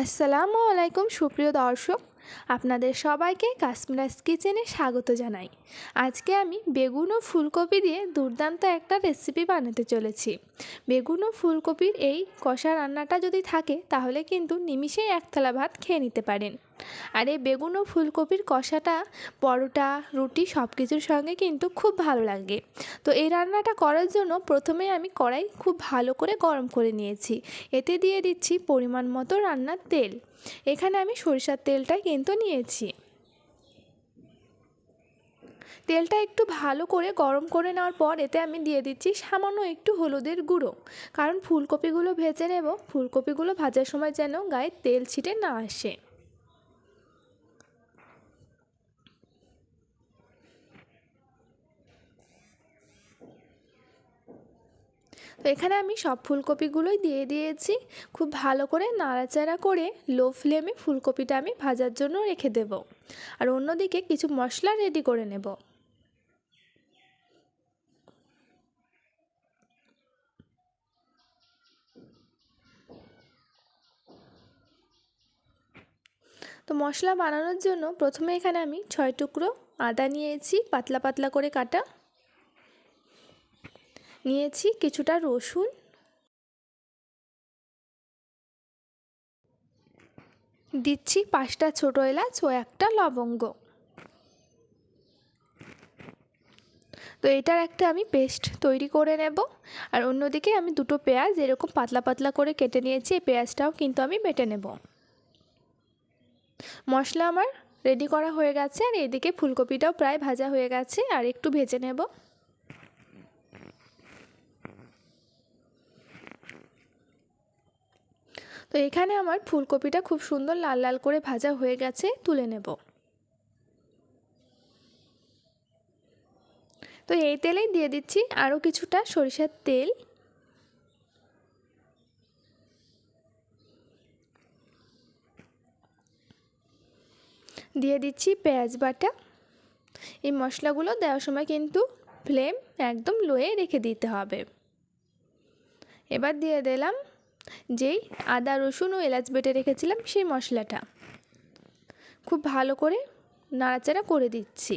আসসালামু আলাইকুম, সুপ্রিয় দর্শক। আপনাদের সবাইকে কাশ্মীরাস কিচেনে স্বাগত জানাই। আজকে আমি বেগুন ও ফুলকপি দিয়ে দুর্দান্ত একটা রেসিপি বানাতে চলেছি। বেগুন ও ফুলকপির এই কষা রান্নাটা যদি থাকে, তাহলে কিন্তু নিমিষেই এক থালা ভাত খেয়ে নিতে পারেন। আর এই বেগুন ও ফুলকপির কষাটা, পরোটা, রুটি সব কিছুর সঙ্গে কিন্তু খুব ভালো লাগে। তো এই রান্নাটা করার জন্য প্রথমে আমি কড়াই খুব ভালো করে গরম করে নিয়েছি। এতে দিয়ে দিচ্ছি পরিমাণ মতো রান্নার তেল। এখানে আমি সরিষার তেলটাই কিন্তু নিয়েছি। তেলটা একটু ভালো করে গরম করে নেওয়ার পর এতে আমি দিয়ে দিচ্ছি সামান্য একটু হলুদের গুঁড়ো। কারণ ফুলকপিগুলো ভেজে নেব, ফুলকপিগুলো ভাজার সময় যেন গায়ে তেল ছিটে না আসে। তো এখানে আমি সব ফুলকপিগুলোই দিয়ে দিয়েছি। খুব ভালো করে নাড়াচাড়া করে লো ফ্লেমে ফুলকপিটা আমি ভাজার জন্য রেখে দেব। আর অন্যদিকে কিছু মশলা রেডি করে নেব। তো মশলা বানানোর জন্য প্রথমে এখানে আমি ছয় টুকরো আদা নিয়েছি, পাতলা পাতলা করে কাটা। নিয়েছি কিছুটা রসুন। দিচ্ছি পাঁচটা ছোটো এলাচ ও একটা লবঙ্গ। তো এটার একটা আমি পেস্ট তৈরি করে নেব। আর অন্যদিকে আমি দুটো পেঁয়াজ এরকম পাতলা পাতলা করে কেটে নিয়েছি, এই পেঁয়াজটাও কিন্তু আমি বেটে নেব। মশলা আমার রেডি করা হয়ে গেছে আর এদিকে ফুলকপিটাও প্রায় ভাজা হয়ে গেছে, আর একটু ভেজে নেব। তো এখানে আমার ফুলকপিটা খুব সুন্দর লাল লাল করে ভাজা হয়ে গেছে, তুলে নেব। তো এই তেলেই দিয়ে দিচ্ছি আরও কিছুটা সরিষার তেল। দিয়ে দিচ্ছি পেঁয়াজ বাটা। এই মশলাগুলো দেওয়ার সময় কিন্তু ফ্লেম একদম লোয়ে রেখে দিতে হবে। এবার দিয়ে দিলাম যেই আদা, রসুন ও এলাচ বেটে রেখেছিলাম সেই মশলাটা। খুব ভালো করে নাড়াচাড়া করে দিচ্ছি।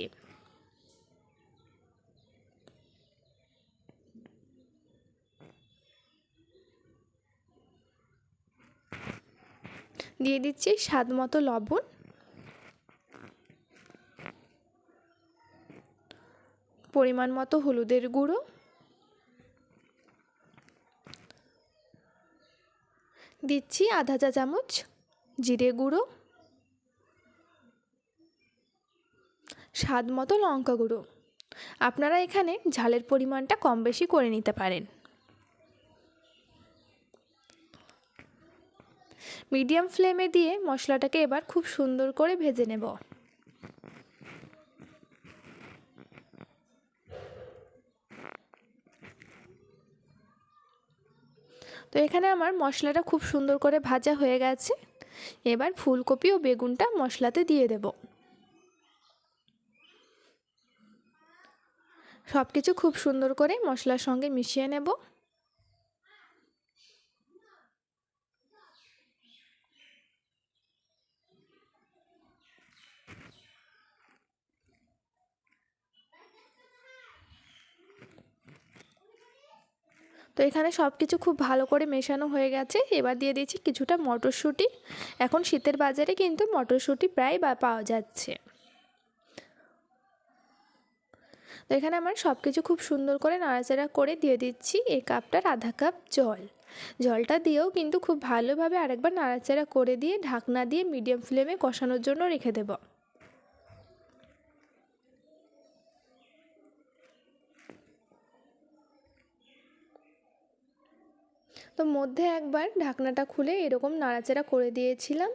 দিয়ে দিচ্ছি স্বাদ মতো লবণ। পরিমাণ মতো হলুদের গুঁড়ো। দিচ্ছি আধা চা চামচ জিরে গুঁড়ো, স্বাদ মতো লঙ্কা গুঁড়ো। আপনারা এখানে ঝালের পরিমাণটা কম বেশি করে নিতে পারেন। মিডিয়াম ফ্লেমে দিয়ে মশলাটাকে এবার খুব সুন্দর করে ভেজে নেব। তো এখানে আমার মশলাটা খুব সুন্দর করে ভাজা হয়ে গেছে। এবার ফুলকপি ও বেগুনটা মশলাতে দিয়ে দেব। সব কিছু খুব সুন্দর করে মশলার সঙ্গে মিশিয়ে নেব। তো এখানে সব কিছু খুব ভালো করে মেশানো হয়ে গেছে। এবার দিয়ে দিচ্ছি কিছুটা মটরশুঁটি। এখন শীতের বাজারে কিন্তু মটরশুঁটি প্রায় পাওয়া যাচ্ছে। তো এখানে আমার সব কিছু খুব সুন্দর করে নাড়াচাড়া করে দিয়ে দিচ্ছি এই কাপটার আধা কাপ জল। জলটা দিয়েও কিন্তু খুব ভালোভাবে আরেকবার নাড়াচাড়া করে দিয়ে ঢাকনা দিয়ে মিডিয়াম ফ্লেমে কষানোর জন্য রেখে দেবো। তো মধ্যে একবার ঢাকনাটা খুলে এরকম নাড়াচাড়া করে দিয়েছিলাম।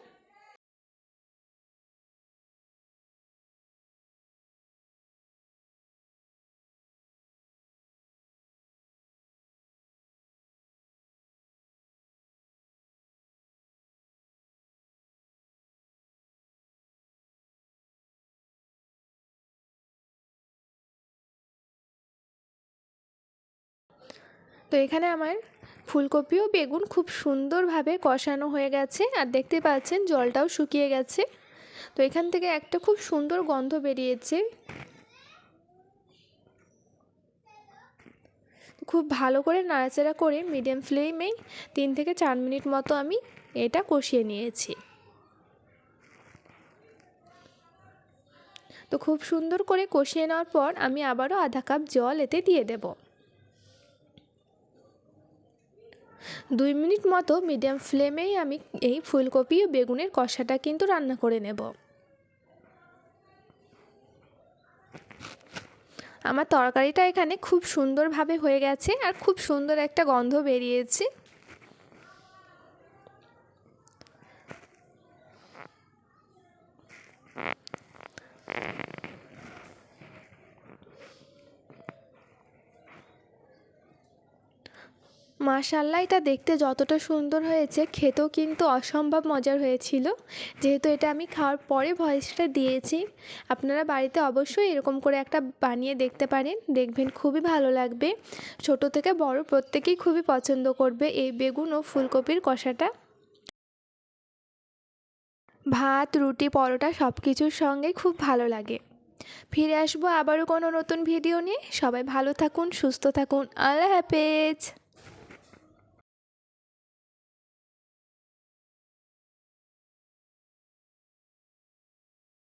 তো এখানে আমার ফুলকপি ও বেগুন খুব সুন্দরভাবে কষানো হয়ে গেছে আর দেখতে পাচ্ছেন জলটাও শুকিয়ে গেছে। তো এখান থেকে একটা খুব সুন্দর গন্ধ বেরিয়েছে। খুব ভালো করে নাড়াচাড়া করে মিডিয়াম ফ্লেমেই তিন থেকে চার মিনিট মতো আমি এটা কষিয়ে নিয়েছি। তো খুব সুন্দর করে কষিয়ে নেওয়ার পর আমি আবারও আধা কাপ জল এতে দিয়ে দেব। দুই মিনিট মতো মিডিয়াম ফ্লেমেই আমি এই ফুলকপি ও বেগুনের কষাটা কিন্তু রান্না করে নেব। আমার তরকারিটা এখানে খুব সুন্দরভাবে হয়ে গেছে আর খুব সুন্দর একটা গন্ধ বেরিয়েছে। মাশাল্লাহ, এটা দেখতে যতটা সুন্দর হয়েছে, খেতেও কিন্তু অসম্ভব মজার হয়েছিল। যেহেতু এটা আমি খাওয়ার পরে ভয়েসটা দিয়েছি, আপনারা বাড়িতে অবশ্যই এরকম করে একটা বানিয়ে দেখতে পারেন। দেখবেন খুবই ভালো লাগবে। ছোট থেকে বড় প্রত্যেকেই খুবই পছন্দ করবে এই বেগুন ও ফুলকপির কষাটা। ভাত, রুটি, পরোটা সব কিছুর সঙ্গে খুব ভালো লাগে। ফিরে আসব আবারও কোনো নতুন ভিডিও নিয়ে। সবাই ভালো থাকুন, সুস্থ থাকুন। আল্লাহ হাফেজ।